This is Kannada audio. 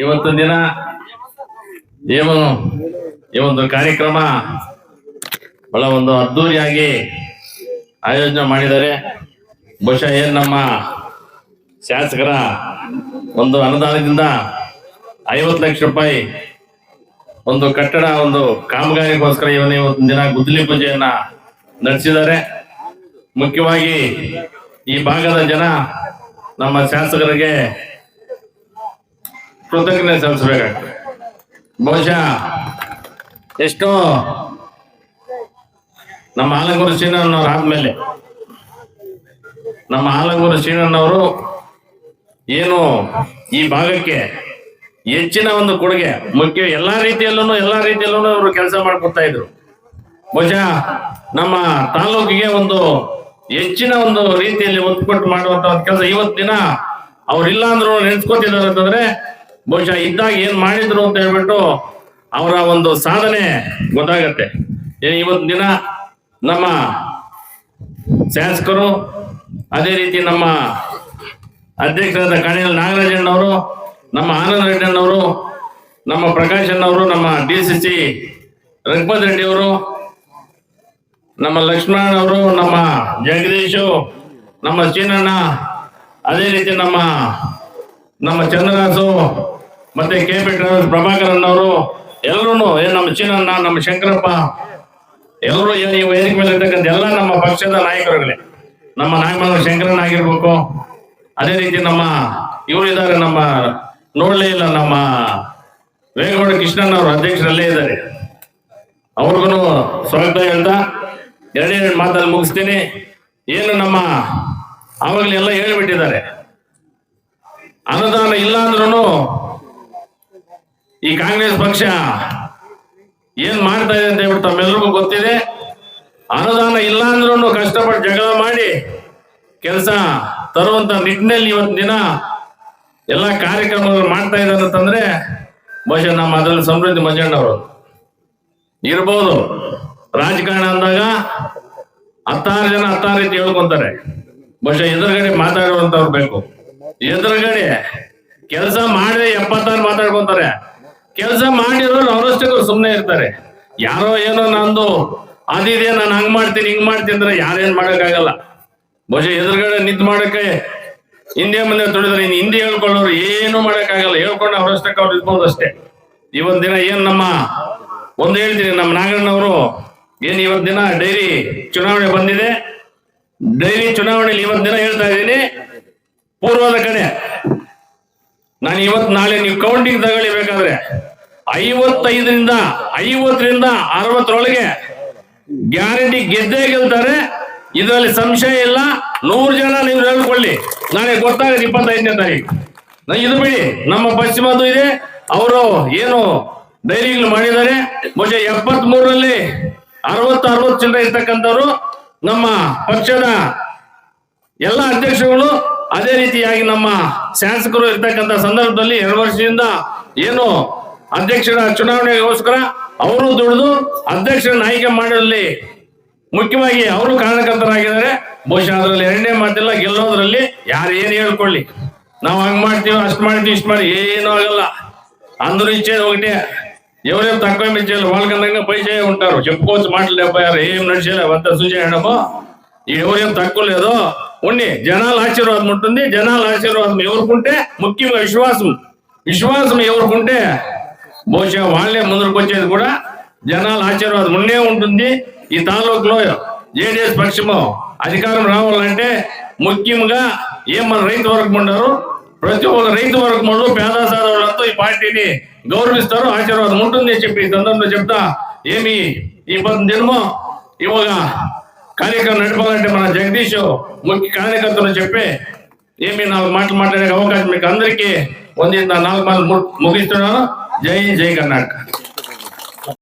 ಇವತ್ತು ದಿನ ಏನು ಈ ಒಂದು ಕಾರ್ಯಕ್ರಮ ಬಹಳ ಒಂದು ಅದ್ದೂರಿಯಾಗಿ ಆಯೋಜನೆ ಮಾಡಿದ್ದಾರೆ ಬಹುಶಃ ಏನ್ ನಮ್ಮ ಶಾಸಕರ ಒಂದು ಅನುದಾನದಿಂದ ಐವತ್ತು ಲಕ್ಷ ರೂಪಾಯಿ ಒಂದು ಕಟ್ಟಡ, ಒಂದು ಕಾಮಗಾರಿಗೋಸ್ಕರ ಇವನು ಇವತ್ತು ದಿನ ಗುದ್ದಲಿ ಪೂಜೆಯನ್ನ ನಡೆಸಿದ್ದಾರೆ. ಮುಖ್ಯವಾಗಿ ಈ ಭಾಗದ ಜನ ನಮ್ಮ ಶಾಸಕರಿಗೆ ಕೃತಜ್ಞತೆ ಸಲ್ಲಿಸಬೇಕಾಗ್ತದೆ ಬಹುಶಃ ಎಷ್ಟೋ ನಮ್ಮ ಆಲಂಗೂರು ಶ್ರೀನವ್ರು ಆದ್ಮೇಲೆ ನಮ್ಮ ಆಲಂಗೂರು ಶ್ರೀನವರು ಏನು ಈ ಭಾಗಕ್ಕೆ ಹೆಚ್ಚಿನ ಒಂದು ಕೊಡುಗೆ, ಮುಖ್ಯ ಎಲ್ಲಾ ರೀತಿಯಲ್ಲೂ ಎಲ್ಲಾ ರೀತಿಯಲ್ಲೂ ಅವರು ಕೆಲಸ ಮಾಡ್ಕೊತಾ ಇದ್ರು. ಬಹುಶಃ ನಮ್ಮ ತಾಲೂಕಿಗೆ ಒಂದು ಹೆಚ್ಚಿನ ಒಂದು ರೀತಿಯಲ್ಲಿ ಒತ್ತು ಕೊಟ್ಟು ಮಾಡುವಂತ ಒಂದು ಕೆಲಸ ಇವತ್ತಿನ ಅವ್ರಿಲ್ಲ ಅಂದ್ರು ನೆನ್ಸ್ಕೊತಿದ್ದಾರೆ ಅಂತಂದ್ರೆ ಬಹುಶಃ ಇದ್ದಾಗ ಏನ್ ಮಾಡಿದ್ರು ಅಂತ ಹೇಳ್ಬಿಟ್ಟು ಅವರ ಒಂದು ಸಾಧನೆ ಗೊತ್ತಾಗತ್ತೆ. ಇವತ್ತು ದಿನ ನಮ್ಮ ಶಾಸಕರು, ಅದೇ ರೀತಿ ನಮ್ಮ ಅಧ್ಯಕ್ಷರಾದ ಕಣೇಲ್ ನಾಗರಾಜಣ್ಣವರು ನಮ್ಮ ಆನಂದ ರೆಡ್ಡಣ್ಣವರು ನಮ್ಮ ಪ್ರಕಾಶ್ ಅಣ್ಣವರು, ನಮ್ಮ D C C Raghupath Reddy ಅವರು, ನಮ್ಮ ಲಕ್ಷ್ಮಣ ಅವರು, ನಮ್ಮ ಜಗದೀಶು, ನಮ್ಮ ಚೀನಣ್ಣ, ಅದೇ ರೀತಿ ನಮ್ಮ ನಮ್ಮ ಚಂದ್ರದಾಸು, ಮತ್ತೆ ಕೆ ಪಿ ಪ್ರಭಾಕರನ್ ಅವರು ಎಲ್ಲರೂ ನಮ್ಮ ಚೀನಣ್ಣ ನಮ್ಮ ಶಂಕರಪ್ಪ ಎಲ್ಲರೂ ನೀವು ವೇದಿಕೆ ಮೇಲೆ ಇರ್ತಕ್ಕಂಥ ಎಲ್ಲ ನಮ್ಮ ಪಕ್ಷದ ನಾಯಕರುಗಳೇ, ನಮ್ಮ ನಾಗಮಂಗಲ ಶಂಕರನ್ ಆಗಿರ್ಬೇಕು. ಅದೇ ರೀತಿ ನಮ್ಮ, ಇವರು ಇದ್ದಾರೆ, ನಮ್ಮ ನೋಡ್ಲೇ ಇಲ್ಲ, ನಮ್ಮ ವೇಗೌಡ ಕೃಷ್ಣನ್ ಅವರು ಅಧ್ಯಕ್ಷರಲ್ಲೇ ಇದ್ದಾರೆ. ಅವ್ರಿಗೂ ಸ್ವಾಗತ ಹೇಳ್ತಾ ಎರಡೆರಡು ಮಾತಲ್ಲಿ ಮುಗಿಸ್ತೀನಿ. ಏನು ನಮ್ಮ, ಆವಾಗಲೇ ಎಲ್ಲ ಹೇಳ್ಬಿಟ್ಟಿದ್ದಾರೆ. ಅನುದಾನ ಇಲ್ಲ ಅಂದ್ರೂ ಈ ಕಾಂಗ್ರೆಸ್ ಪಕ್ಷ ಏನ್ ಮಾಡ್ತಾ ಇದೆ ಅಂತ ಹೇಳ್ಬಿಟ್ಟು ತಮ್ಮೆಲ್ಲರಿಗೂ ಗೊತ್ತಿದೆ. ಅನುದಾನ ಇಲ್ಲ ಅಂದ್ರೂ ಕಷ್ಟಪಟ್ಟು ಜಗಳ ಮಾಡಿ ಕೆಲಸ ತರುವಂತ ನಿಟ್ಟಿನಲ್ಲಿ ಇವತ್ತು ದಿನ ಎಲ್ಲ ಕಾರ್ಯಕ್ರಮಗಳು ಮಾಡ್ತಾ ಇದ್ದಾರೆ ಅಂತಂದ್ರೆ ಬಹುಶಃ ನಮ್ಮ ಅದರಲ್ಲಿ ಸಮೃದ್ಧಿ ಮಂಜಣ್ಣವರು ಇರ್ಬೋದು. ರಾಜಕಾರಣ ಅಂದಾಗ ಹತ್ತಾರು ಜನ ಹತ್ತಾರು ರೀತಿ ಹೇಳ್ಕೊಂತಾರೆ. ಬಹುಶಃ ಎದುರುಗಡೆ ಮಾತಾಡುವಂತವ್ರು ಬೇಕು. ಎದುರುಗಡೆ ಕೆಲಸ ಮಾಡಿ ಎಪ್ಪತ್ತಾರು ಮಾತಾಡ್ಕೊಂತಾರೆ. ಕೆಲಸ ಮಾಡಿರೋರು ಅವರಷ್ಟಕ್ಕೂ ಸುಮ್ಮನೆ ಇರ್ತಾರೆ. ಯಾರೋ ಏನೋ ನಂದು ಅದಿದೆ ನಾನು ಹಂಗ್ ಮಾಡ್ತೀನಿ, ಹಿಂಗ್ ಮಾಡ್ತೀನಿ ಅಂದ್ರೆ ಯಾರೇನ್ ಮಾಡಕ್ಕಾಗಲ್ಲ. ಬಹುಶಃ ಎದುರುಗಡೆ ನಿಂತು ಮಾಡಕ್ಕೆ ಹಿಂದೆ ಮುಂದೆ ತುಳಿದ್ರೆ ಇನ್ನು ಹಿಂದೆ ಹೇಳ್ಕೊಳ್ಳೋರು ಏನು ಮಾಡಕ್ಕಾಗಲ್ಲ. ಹೇಳ್ಕೊಂಡು ಅವರಷ್ಟಕ್ಕೆ ಅವ್ರು ಇರ್ಬೋದು ಅಷ್ಟೇ. ಇವತ್ ದಿನ ಏನ್ ನಮ್ಮ, ಒಂದು ಹೇಳ್ತೀನಿ, ನಮ್ಮ ನಾಗಣ್ಣವರು ಏನ್ ಇವತ್ ದಿನ ಡೈರಿ ಚುನಾವಣೆ ಬಂದಿದೆ. ಡೈರಿ ಚುನಾವಣೆಯಲ್ಲಿ ಇವತ್ ದಿನ ಹೇಳ್ತಾ ಇದ್ದೀನಿ. ಪೂರ್ವದ ಕಡೆ. ನಾನು ಇವತ್ ನಾಳೆ ನೀವು ಕೌಂಟಿಂಗ್ ತಗೊಳ್ಳಿಬೇಕಾದ್ರೆ ಐವತ್ತೈದರಿಂದ, ಐವತ್ತರಿಂದ ಅರವತ್ತರೊಳಗೆ ಗ್ಯಾರಂಟಿ ಗೆದ್ದೇ ಗೆಲ್ತಾರೆ. ಇದರಲ್ಲಿ ಸಂಶಯ ಇಲ್ಲ. ನೂರು ಜನ ನೀವು ಹೇಳ್ಕೊಳ್ಳಿ. ನಾಳೆ ಗೊತ್ತಾಗುತ್ತೆ ಇಪ್ಪತ್ತೈದನೇ ತಾರೀಕು. ಇದು ಬಿಡಿ, ನಮ್ಮ ಪಶ್ಚಿಮದ್ದು ಇದೆ. ಅವರು ಏನು ಡೈರಿಗಳು ಮಾಡಿದ್ದಾರೆ. ಬಹುಶಃ ಎಪ್ಪತ್ತ್ ಮೂರರಲ್ಲಿ ಅರವತ್ತು ಅರವತ್ತು ಜನ ಇರ್ತಕ್ಕಂಥವ್ರು ನಮ್ಮ ಪಕ್ಷದ ಎಲ್ಲ ಅಧ್ಯಕ್ಷರುಗಳು ಅದೇ ರೀತಿಯಾಗಿ ನಮ್ಮ ಶಾಸಕರು ಇರ್ತಕ್ಕಂಥ ಸಂದರ್ಭದಲ್ಲಿ ಎರಡು ವರ್ಷದಿಂದ ಏನು ಅಧ್ಯಕ್ಷರ ಚುನಾವಣೆಗೋಸ್ಕರ ಅವರು ದುಡಿದು ಅಧ್ಯಕ್ಷರನ್ನ ಆಯ್ಕೆ ಮಾಡಲಿ ಮುಖ್ಯವಾಗಿ ಅವರು ಕಾರಣಕರ್ತರಾಗಿದ್ದಾರೆ ಬಹುಶಃ ಅದರಲ್ಲಿ ಎರಡನೇ ಮಾತಿಲ್ಲ ಗೆಲ್ಲೋದ್ರಲ್ಲಿ ಯಾರು ಏನ್ ಹೇಳ್ಕೊಳ್ಳಿ ನಾವು ಹಂಗ್ ಮಾಡ್ತೀವಿ ಅಷ್ಟ್ ಮಾಡ್ತೀವಿ ಇಷ್ಟ್ ಮಾಡಿ ಏನೂ ಆಗಲ್ಲ అందరూ ఇచ్చేది ఒకటే ఎవరేం తక్కువ ఇచ్చేది వాళ్ళకన్నా పై చేయ ఉంటారు చెప్పుకోవచ్చు మాటలు చెప్పారు ఏం నడిచేది అంత చూసేయడమో ఎవరేం తక్కువ లేదో ఉండి జనాల ఆశీర్వాదం ఉంటుంది జనాల ఆశీర్వాదం ఎవరుకుంటే? ముఖ్యంగా విశ్వాసం. విశ్వాసం ఎవరుకుంటే? బహుశా వాళ్ళే ముందరకు వచ్చేది కూడా జనాల ఆశీర్వాదం ఉండే ఉంటుంది. ఈ తాలూకులో జేడిఎస్ పక్షము అధికారం రావాలంటే ముఖ్యంగా ఏం మన రైతు వర్గం ఉండరు? ప్రతి ఒక్క రైతు వర్గంలో పేద సాధవులంతా ఈ పార్టీని గౌరవిస్తారు ఆశీర్వాదం ఉంటుంది అని చెప్పి ఈ సందర్భంలో చెప్తా. ఏమి ఈ పది దినమో కార్యక్రమం నడపాలంటే మన జగదీష్ ముఖ్య కార్యకర్తలు చెప్పే ఏమి నాలుగు మాటలు మాట్లాడే అవకాశం మీకు అందరికీ ಒಂದಿನ నాలుగు ಮಾಲ್ ಮುಗಿಸ್ತಾನ జై ಜೈ ಕರ್ನಾಟಕ